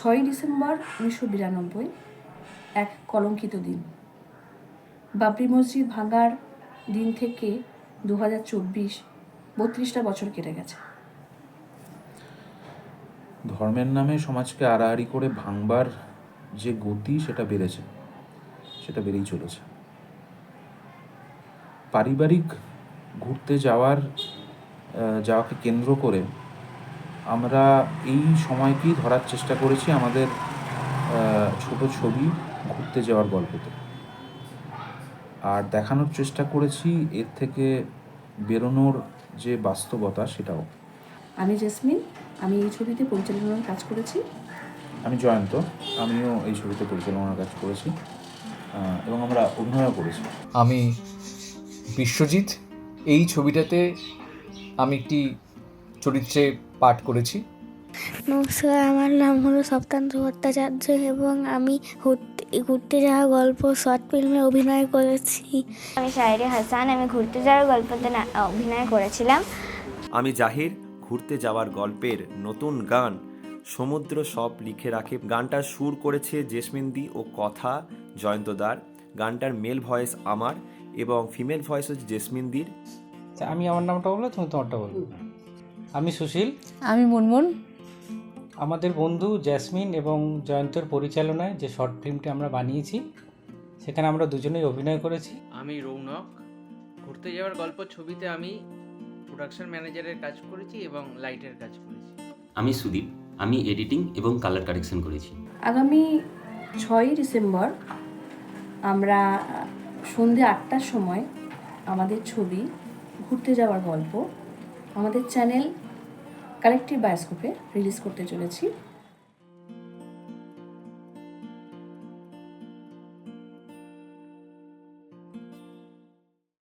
ছয়ই ডিসেম্বর উনিশশো বিরানব্বই, এক কলঙ্কিত দিন। বাবরি মসজিদ ভাঙার দিন থেকে দু হাজার চব্বিশ, বত্রিশটা বছর কেটে গেছে। ধর্মের নামে সমাজকে আড়াআড়ি করে ভাঙবার যে গতি, সেটা বেড়েছে। সেটা বেড়েই চলেছে। পারিবারিক ঘুরতে যাওয়ার যাওয়াকে কেন্দ্র করে আমরা এই সময়কেই ধরার চেষ্টা করেছি আমাদের ছোট ছবি ঘুরতে যাওয়ার গল্পতে। আর দেখানোর চেষ্টা করেছি এর থেকে বেরোনোর যে বাস্তবতা সেটাও। আমি জেসমিন আমি এই ছবিতে পরিচালনার কাজ করেছি। আমি জয়ন্ত আমিও এই ছবিতে পরিচালনার কাজ করেছি এবং আমরা অভিনয়ও করেছি। আমি বিশ্বজিৎ এই ছবিটাতে আমি একটি চরিত্রে পাঠ করেছি। নমস্কার আমার নাম হলো সপ্তান্ত ভট্টাচার্য এবং আমি ঘুরতে যাওয়া গল্প শর্ট ফিল্মে অভিনয় করেছি। আমি শায়রি হাসান আমি ঘুরতে যাওয়ার গল্পতে অভিনয় করেছিলাম। আমি জাহির ঘুরতে যাওয়ার গল্পের নতুন গান সমুদ্র সব লিখে রাখে। গানটার সুর করেছে জেসমিনদি ও কথা জয়ন্তদার গানটার মেল ভয়েস আমার এবং ফিমেল ভয়েস হচ্ছে জেসমিনদির। আচ্ছা, আমি আমার নামটা বলব তুমি তোমারটা বলব। আমি সুশীল। আমি মুনমুন। আমাদের বন্ধু জ্যাসমিন এবং জয়ন্তর পরিচালনায় যে শর্ট ফিল্মটি আমরা বানিয়েছি সেখানে আমরা দুজনেই অভিনয় করেছি। আমি রৌনক। ঘুরতে যাওয়ার গল্প ছবিতে আমি প্রোডাকশন ম্যানেজারের কাজ করেছি এবং লাইটের কাজ করেছি। আমি সুদীপ। আমি এডিটিং এবং কালার কারেকশন করেছি। আগামী ছয়ই ডিসেম্বর আমরা সন্ধে আটটার সময় আমাদের ছবি ঘুরতে যাওয়ার গল্প আমাদের চ্যানেল কালেক্টিভ বায়োস্কোপে রিলিজ করতে চলেছি।